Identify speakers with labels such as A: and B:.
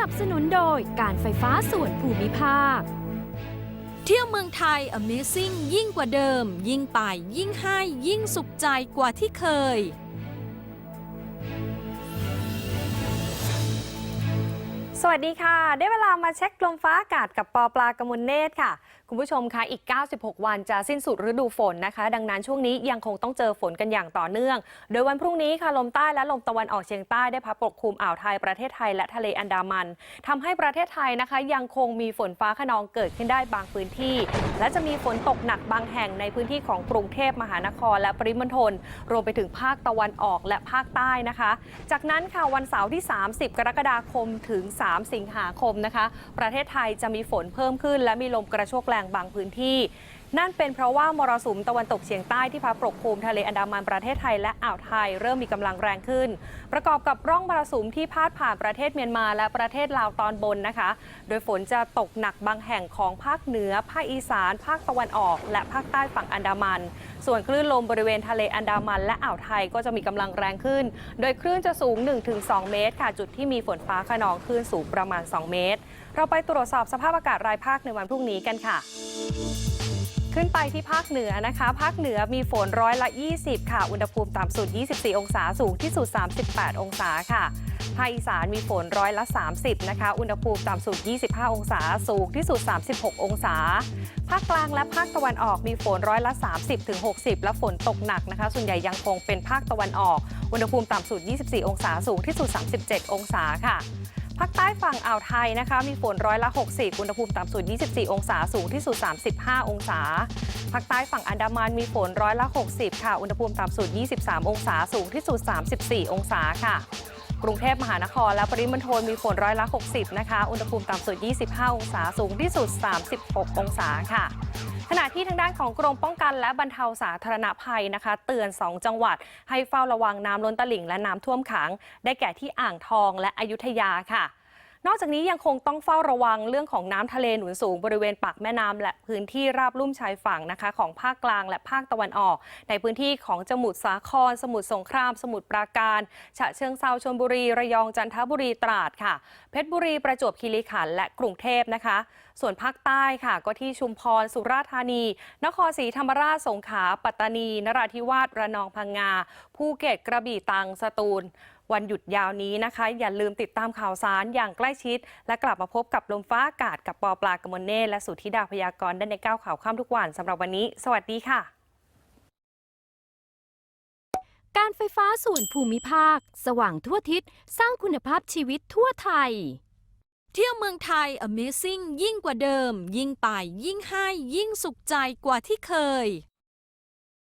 A: นับสนุนโดยการไฟฟ้าส่วนภูมิภาค เที่ยวเมืองไทย Amazing ยิ่งกว่าเดิม ยิ่งไปยิ่งให้ยิ่งสุขใจกว่าที่เคย
B: สวัสดีค่ะ ได้เวลามาเช็คลมฟ้าอากาศกับปอปลากมลเนตรค่ะ คุณผู้ชมคะอีก 96 วันจะสิ้นสุดฤดูฝนนะคะ ดังนั้นช่วงนี้ยังคงต้องเจอฝนกันอย่างต่อเนื่อง โดยวันพรุ่งนี้ค่ะลมใต้และลมตะวันออกเฉียงใต้ได้พัดปกคลุมอ่าวไทยประเทศไทยและทะเลอันดามันทำให้ประเทศไทยนะคะ ยังคงมีฝนฟ้าขนองเกิดขึ้นได้บางพื้นที่ และจะมีฝนตกหนักบางแห่งในพื้นที่ของกรุงเทพมหานคร และปริมณฑลรวมไปถึงภาคตะวันออกและภาคใต้นะคะ จากนั้นค่ะวันเสาร์ที่ 30 กรกฎาคมถึง3 3 สิงหาคมนะคะ ประเทศไทยจะมีฝนเพิ่มขึ้น และมีลมกระโชกแรงบางพื้นที่ นั่นเป็นเพราะว่ามรสุมตะวันตกเฉียงใต้ที่พัดปกคลุมทะเลอันดามันประเทศไทยและอ่าวไทยเริ่มมีกำลังแรงขึ้น ประกอบกับร่องมรสุมที่พาดผ่านประเทศเมียนมาและประเทศลาวตอนบนนะคะ โดยฝนจะตกหนักบางแห่งของภาคเหนือ ภาคอีสาน ภาคตะวันออก และภาคใต้ฝั่งอันดามัน ส่วนคลื่นลมบริเวณทะเลอันดามันและอ่าวไทยก็จะมีกำลังแรงขึ้น โดยคลื่นจะสูง 1-2 เมตรค่ะ จุดที่มีฝนฟ้าขนองคลื่นสูงประมาณ 2 เมตร เราไปตรวจสอบสภาพอากาศรายภาคในวันพรุ่งนี้กันค่ะ ขึ้นไปที่ภาคเหนือนะคะ ภาคเหนือมีฝนร้อยละ 20 ค่ะ อุณหภูมิต่ำสุด 24 องศา สูงที่สุด 38 องศาค่ะ ภาคอีสานมีฝนร้อยละ 30 นะคะ อุณหภูมิต่ำสุด 25 องศา สูงที่สุด 36 องศา ภาคกลางและภาคตะวันออกมีฝนร้อยละ 30ถึง60 และฝนตกหนักนะคะ ส่วนใหญ่ยังคงเป็นภาคตะวันออก อุณหภูมิต่ำสุด 24 องศา สูงที่สุด 37 องศาค่ะ ภาคใต้ฝั่งอ่าวไทยนะคะ มีฝนร้อยละ 60 อุณหภูมิต่ำสุด 24 องศา สูงที่สุด 35 องศา ภาคใต้ฝั่งอันดามันมีฝนร้อยละ 60 ค่ะ อุณหภูมิต่ำสุด 23 องศา สูงที่สุด 34 องศาค่ะ กรุงเทพมหานคร และปริมณฑลมีฝนร้อยละ 60 นะคะ อุณหภูมิต่ำสุด 25 องศา สูงที่สุด 36 องศาค่ะขณะที่ทางด้านของกรมป้องกันและบรรเทาสาธารณภัยนะคะ เตือน 2 จังหวัด ให้เฝ้าระวังน้ำล้นตลิ่งและน้ำท่วมขัง ได้แก่ที่อ่างทองและอยุธยาค่ะ นอกจากนี้ยังคงต้องเฝ้าระวังเรื่องของน้ำทะเลหนุนสูงบริเวณปากแม่น้ำและพื้นที่ราบลุ่มชายฝั่งนะคะ ของภาคกลางและภาคตะวันออก ในพื้นที่ของจังหวัดสาคร สมุทรสงคราม สมุทรปราการฉะเชิงเซาชลบุรีระยองจันทบุรีตราดค่ะ เพชรบุรีประจวบคีรีขันธ์และกรุงเทพนะคะ ส่วนภาคใต้ค่ะ ก็ที่ชุมพรสุราษฎร์ธานี นครศรีธรรมราชสงขลาปัตตานี นราธิวาสระนองพังงาภูเก็ตกระบี่ตังสตูล วันหยุดยาวนี้นะคะ อย่าลืมติดตามข่าวสารอย่างใกล้ชิด และกลับมาพบกับลมฟ้าอากาศกับปอปลากมลเนตรและสุธิดาพยากรณ์ได้ในก้าวข่าวข้ามทุกวันสำหรับวันนี้ สวัสดีค่ะ
A: การไฟฟ้าส่วนภูมิภาค สว่างทั่วทิศสร้างคุณภาพชีวิตทั่วไทย เที่ยวเมืองไทย Amazing ยิ่งกว่าเดิม ยิ่งไปยิ่งให้ยิ่งสุขใจกว่าที่เคย